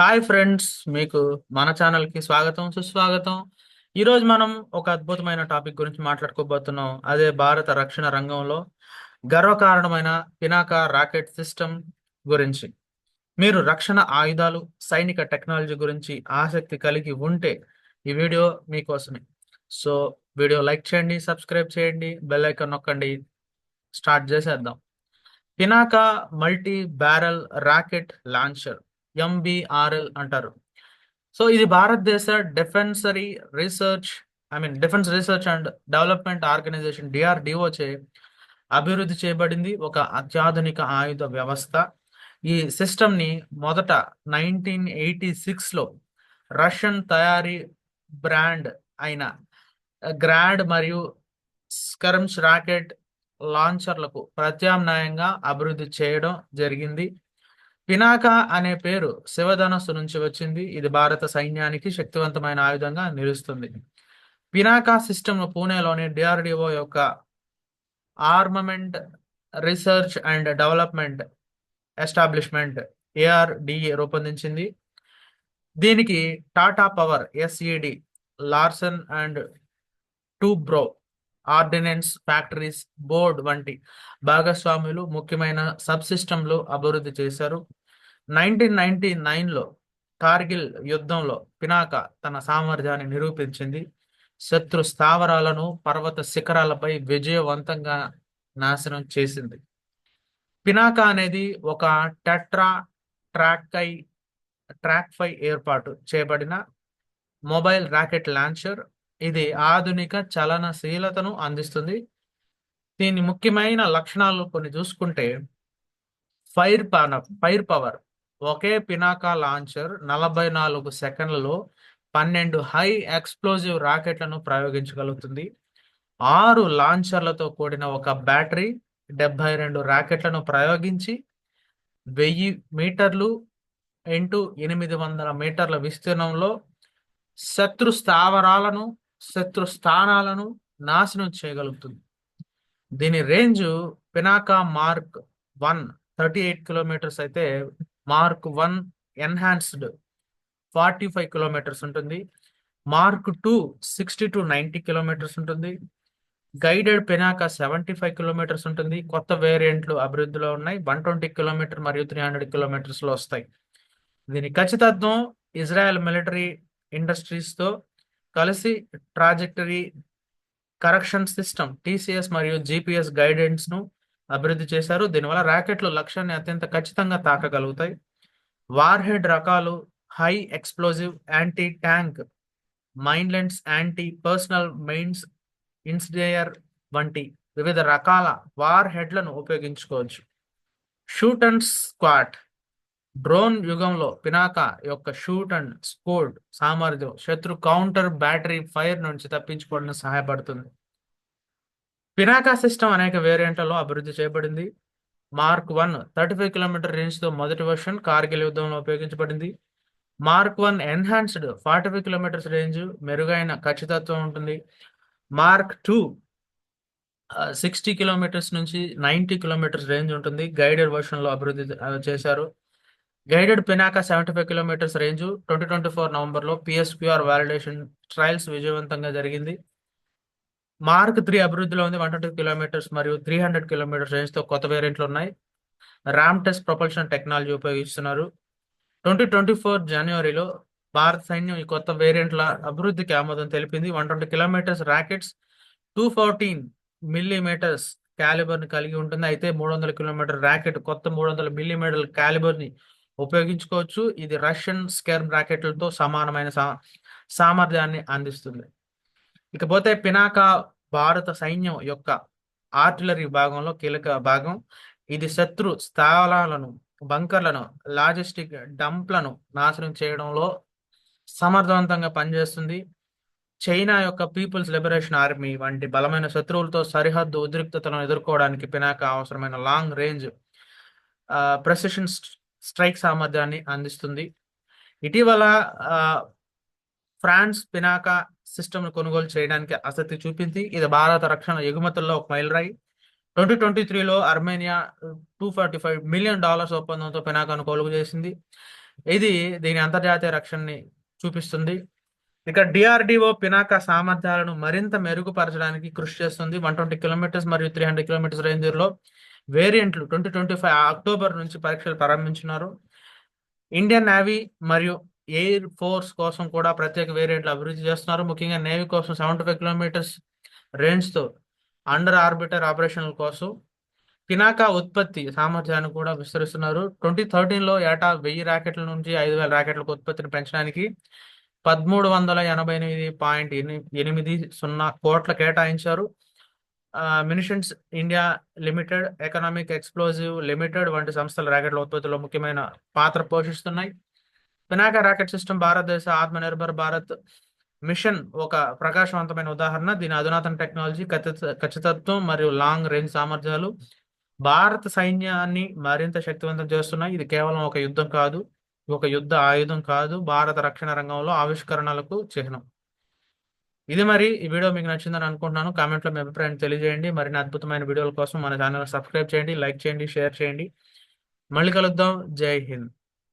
Hi friends మీకు మన ఛానల్కి స్వాగతం సుస్వాగతం. ఈరోజు మనం ఒక అద్భుతమైన టాపిక్ గురించి మాట్లాడుకోబోతున్నాం. అదే భారత రక్షణ రంగంలో గర్వకారణమైన పినాక రాకెట్ సిస్టమ్ గురించి. మీరు రక్షణ ఆయుధాలు సైనిక టెక్నాలజీ గురించి ఆసక్తి కలిగి ఉంటే ఈ వీడియో మీకోసమే. సో వీడియో లైక్ చేయండి సబ్స్క్రైబ్ చేయండి బెల్ ఐకాన్ నొక్కండి స్టార్ట్ చేసేద్దాం. Pinaka multi barrel rocket launcher. MBRL అంటారు. సో ఇది భారతదేశ డిఫెన్సరీ research I mean defence research and development organisation DRDO చే అభివృద్ధి చేయబడింది. ఒక అత్యాధునిక ఆయుధ వ్యవస్థ. ఈ సిస్టమ్ని మొదట నైన్టీన్ ఎయిటీ సిక్స్లో రష్యన్ తయారీ బ్రాండ్ అయిన గ్రాడ్ మరియు స్కర్మ్స్ రాకెట్ లాంచర్లకు ప్రత్యామ్నాయంగా అభివృద్ధి చేయడం జరిగింది. పినాక అనే పేరు శివధనస్సు నుంచి వచ్చింది. ఇది భారత సైన్యానికి శక్తివంతమైన ఆయుధంగా నిలుస్తుంది. పినాకా సిస్టమ్ పూణేలోని డిఆర్డిఓ యొక్క armament research and development establishment ARDE రూపొందించింది. దీనికి Tata power SED Larsen and Toubro ordnance factories board వంటి భాగస్వాములు ముఖ్యమైన సబ్ సిస్టంలు అభివృద్ధి చేశారు. నైన్టీన్ నైన్టీ నైన్లో కార్గిల్ యుద్ధంలో పినాక తన సామర్థ్యాన్ని నిరూపించింది. శత్రు స్థావరాలను పర్వత శిఖరాలపై విజయవంతంగా నాశనం చేసింది. పినాక అనేది ఒక టెట్రా ట్రాక్కై ట్రాక్ ఫై ఏర్పాటు చేయబడిన మొబైల్ రాకెట్ లాంచర్. ఇది ఆధునిక చలనశీలతను అందిస్తుంది. దీని ముఖ్యమైన లక్షణాలు కొన్ని చూసుకుంటే ఫైర్ పాన ఫైర్ పవర్ ఒకే పినాకా లాంచర్ నలభై నాలుగు సెకండ్లలో పన్నెండు హై ఎక్స్ప్లోజివ్ రాకెట్లను ప్రయోగించగలుగుతుంది. ఆరు లాంచర్లతో కూడిన ఒక బ్యాటరీ డెబ్బై రెండు రాకెట్లను ప్రయోగించి వెయ్యి మీటర్లు ఇంటూ ఎనిమిది వందల మీటర్ల విస్తీర్ణంలో శత్రు స్థావరాలను శత్రు స్థానాలను నాశనం చేయగలుగుతుంది. దీని range Pinaka mark one thirty eight kilometres అయితే mark one enhanced forty five kilometres ఉంటుంది. Mark two sixty to ninety kilometres ఉంటుంది. Guided Pinaka seventy five kilometres ఉంటుంది. కొత్త వేరియంట్లు అభివృద్ధిలో ఉన్నాయి. వన్ ట్వంటీ కిలోమీటర్ మరియు త్రీ హండ్రెడ్ కిలోమీటర్స్లో వస్తాయి. దీని ఖచ్చితత్వం ఇజ్రాయెల్ మిలిటరీ ఇండస్ట్రీస్తో కలిసి ట్రాజెక్టరీ కరెక్షన్ సిస్టమ్ టీసీఎస్ మరియు జీపీఎస్ గైడెన్స్ను అభివృద్ధి చేశారు. దీనివల్ల ర్యాకెట్లు లక్ష్యాన్ని అత్యంత ఖచ్చితంగా తాకగలుగుతాయి. వార్హెడ్ రకాలు హై ఎక్స్ప్లోజివ్ యాంటీ ట్యాంక్ మైన్లెండ్స్ యాంటీ పర్సనల్ మెయిన్స్ ఇన్స్డేయర్ వంటి వివిధ రకాల వార్ హెడ్లను ఉపయోగించుకోవచ్చు. షూట్ అండ్ స్క్వాట్ డ్రోన్ యుగంలో పినాక యొక్క షూట్ అండ్ స్కోడ్ సామర్థ్యం శత్రు కౌంటర్ బ్యాటరీ ఫైర్ నుంచి తప్పించుకోవడానికి సహాయపడుతుంది. పినాకా సిస్టమ్ అనేక వేరియంట్లలో అభివృద్ధి చేయబడింది. Mark one thirty five kilometre రేంజ్తో మొదటి వర్షన్ కార్గిల్ యుద్ధంలో ఉపయోగించబడింది. Mark one enhanced forty five kilometres range మెరుగైన ఖచ్చితత్వం ఉంటుంది. మార్క్ టూ సిక్స్టీ కిలోమీటర్స్ నుంచి నైంటీ కిలోమీటర్స్ రేంజ్ ఉంటుంది. గైడెడ్ వర్షన్లో అభివృద్ధి చేశారు. Guided Pinaka seventy five kilometres range twenty twenty four నవంబర్లో పిఎస్క్యూఆర్ వాలిడేషన్ ట్రయల్స్ విజయవంతంగా జరిగింది. మార్క్ త్రీ అభివృద్ధిలో ఉంది వన్ ట్వంటీ కిలోమీటర్స్ మరియు త్రీ హండ్రెడ్ కిలోమీటర్స్ రేంజ్తో కొత్త వేరియంట్లు ఉన్నాయి. ర్యామ్ టెస్ట్ ప్రొపల్షన్ టెక్నాలజీ ఉపయోగిస్తున్నారు. ట్వంటీ ట్వంటీ ఫోర్ జనవరిలో భారత సైన్యం ఈ కొత్త వేరియంట్ల అభివృద్ధికి ఆమోదం తెలిపింది. One twenty kilometres rockets two fourteen millimetres క్యాలిబర్ని కలిగి ఉంటుంది. అయితే మూడు వందల కిలోమీటర్ ర్యాకెట్ కొత్త మూడు వందల మిల్లీమీటర్ క్యాలిబర్ని ఉపయోగించుకోవచ్చు. ఇది రష్యన్ స్కెర్మ్ రాకెట్లతో సమానమైన సా సామర్థ్యాన్ని అందిస్తుంది. ఇకపోతే పినాకా భారత సైన్యం యొక్క ఆర్టిలరీ భాగంలో కీలక భాగం. ఇది శత్రు స్థావరాలను బంకర్లను లాజిస్టిక్ డంప్లను నాశనం చేయడంలో సమర్థవంతంగా పనిచేస్తుంది. చైనా యొక్క పీపుల్స్ లిబరేషన్ ఆర్మీ వంటి బలమైన శత్రువులతో సరిహద్దు ఉద్రిక్తతలను ఎదుర్కోవడానికి పినాక అవసరమైన లాంగ్ రేంజ్ ప్రెసిషన్ స్ట్రైక్ సామర్థ్యాన్ని అందిస్తుంది. ఇటీవల ఫ్రాన్స్ పినాకా సిస్టమ్ను కొనుగోలు చేయడానికి ఆసక్తి చూపింది. ఇది భారత రక్షణ ఎగుమతుల్లో ఒక మైలురాయి. ట్వంటీ ట్వంటీ త్రీలో Armenia two forty five million dollars ఒప్పందంతో పినాకాను కొనుగోలు చేసింది. ఇది దీని అంతర్జాతీయ రక్షణని చూపిస్తుంది. ఇక డిఆర్డిఓ పినాక సామర్థ్యాలను మరింత మెరుగుపరచడానికి కృషి చేస్తుంది. వన్ ట్వంటీ కిలోమీటర్స్ మరియు త్రీ హండ్రెడ్ కిలోమీటర్స్ రేంజ్లో వేరియంట్లు ట్వంటీ ట్వంటీ ఫైవ్ అక్టోబర్ నుంచి పరీక్షలు ప్రారంభించినారు. ఇండియన్ నేవీ మరియు ఎయిర్ ఫోర్స్ కోసం కూడా ప్రత్యేక వేరియంట్లు అభివృద్ధి చేస్తున్నారు. ముఖ్యంగా నేవీ కోసం సెవెంటీ ఫైవ్ కిలోమీటర్స్ రేంజ్తో అండర్ ఆర్బిటర్ ఆపరేషన్ల కోసం పినాకా ఉత్పత్తి సామర్థ్యాన్ని కూడా విస్తరిస్తున్నారు. ట్వంటీ థర్టీన్లో ఏటా వెయ్యి ర్యాకెట్ల నుంచి ఐదు వేల ర్యాకెట్లకు ఉత్పత్తిని పెంచడానికి పదమూడు వందల ఎనభై ఎనిమిది పాయింట్ ఎనిమిది సున్నా కోట్ల కేటాయించారు. Munitions India limited economic explosive limited వంటి సంస్థల ర్యాకెట్ల ఉత్పత్తిలో ముఖ్యమైన పాత్ర పోషిస్తున్నాయి. పినాక ర్యాకెట్ సిస్టమ్ భారతదేశ ఆత్మనిర్భర్ భారత్ మిషన్ ఒక ప్రకాశవంతమైన ఉదాహరణ. దీని అధునాతన టెక్నాలజీ ఖచ్చితత్వం మరియు లాంగ్ రేంజ్ సామర్థ్యాలు భారత సైన్యాన్ని మరింత శక్తివంతం చేస్తున్నాయి. ఇది కేవలం ఒక యుద్ధం కాదు ఒక యుద్ధ ఆయుధం కాదు. భారత రక్షణ రంగంలో ఆవిష్కరణలకు చిహ్నం. ఇది మరి ఈ వీడియో మీకు నచ్చిందని అనుకుంటున్నాను. కామెంట్లో మీ అభిప్రాయాన్ని తెలియజేయండి. మరిన్ని అద్భుతమైన వీడియోల కోసం మన ఛానల్ సబ్స్క్రైబ్ చేయండి లైక్ చేయండి షేర్ చేయండి. మళ్ళీ కలుద్దాం. జై హింద్.